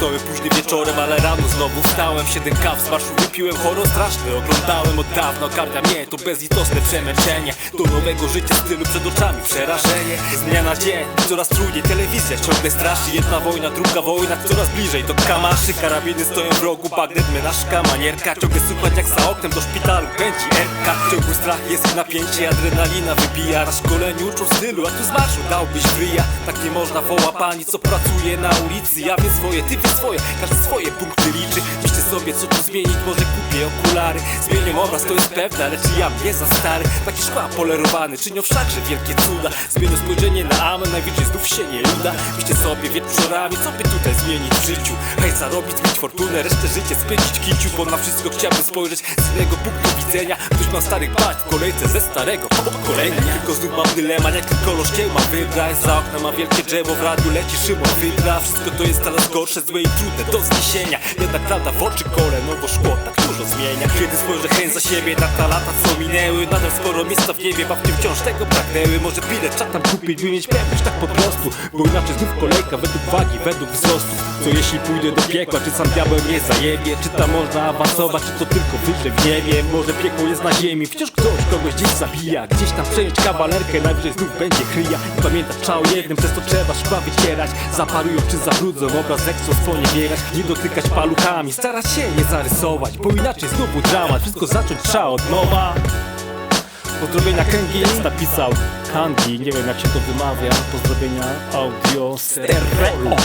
Usnąłem późnym wieczorem, ale rano znowu wstałem. Siedem kaw z marszu wypiłem, horror straszny Oglądałem od dawna, ogarnia mnie to bezlitosne przemęczenie. Do nowego życia stylu przed oczami przerażenie. Z dnia na dzień, coraz trudniej telewizja ciągle straszy. Jedna wojna, druga wojna, coraz bliżej do kamaszy. Karabiny stoją w rogu, bagnet, menażka, manierka. Ciągle słuchać jak za oknem do szpitalu pędzi Erka Ciągły strach jest napięcie, adrenalina wybija. Na szkoleniu uczą stylu, a tu z marszu dałbyś wryja Tak nie można woła pani, co pracuje na ulicy. Ja wiem swoje, ty wiesz swoje, każdy swoje punkty liczy. Myślę sobie, co tu zmienić, może kupię okulary. Zmienię obraz, to jest pewne, ale czy ja mnie za stary? Taki szkła polerowany, czynią wszakże wielkie cuda. Zmienię spojrzenie na znów się nie uda. Myślę sobie wieczorami, co by tutaj zmienić w życiu. Hej, zarobić, mieć fortunę, resztę życia spędzić kiciu Bo na wszystko chciałbym spojrzeć z innego punktu widzenia. Ktoś ma starych bać w kolejce ze starego pokolenia. Tylko znów mam dylemat, jak tylko lożkiem mam wybrać. Za oknem ma wielkie drzewo, w radiu leci Szymon Wydra. Wszystko to jest coraz gorsze, złe i trudne do zniesienia. Jednak prawda w oczy kole, nowo szkło tak dużo zmienia. Kiedy spojrzę chęć za siebie na ta lata co minęły. Nadal sporo miejsca w niebie, babcie wciąż tego pragnęły. Może bilet trzeba tam kupić, by mieć pewność tak po prostu Bo inaczej znów kolejka według wagi, według wzrostu. Co jeśli pójdę do piekła, czy sam diabeł mnie zajebie? Czy tam można awansować, czy to tylko wyżej w niebie? Może piekło jest na ziemi, wciąż ktoś kogoś gdzieś zabija. Gdzieś tam przejąć kawalerkę, najwyżej znów będzie kryja I pamiętać trzeba o jednym, przez to trzeba szkła wycierać Zaparują czy zabrudzą, obraz zechcą sponiewierać Nie dotykać paluchami, starać się nie zarysować Bo inaczej znowu dramat, wszystko zacząć trzeba od nowa. Pozdrowienia Kengi napisał Kangi, nie wiem jak się to wymawia. Pozdrowienia audio stereo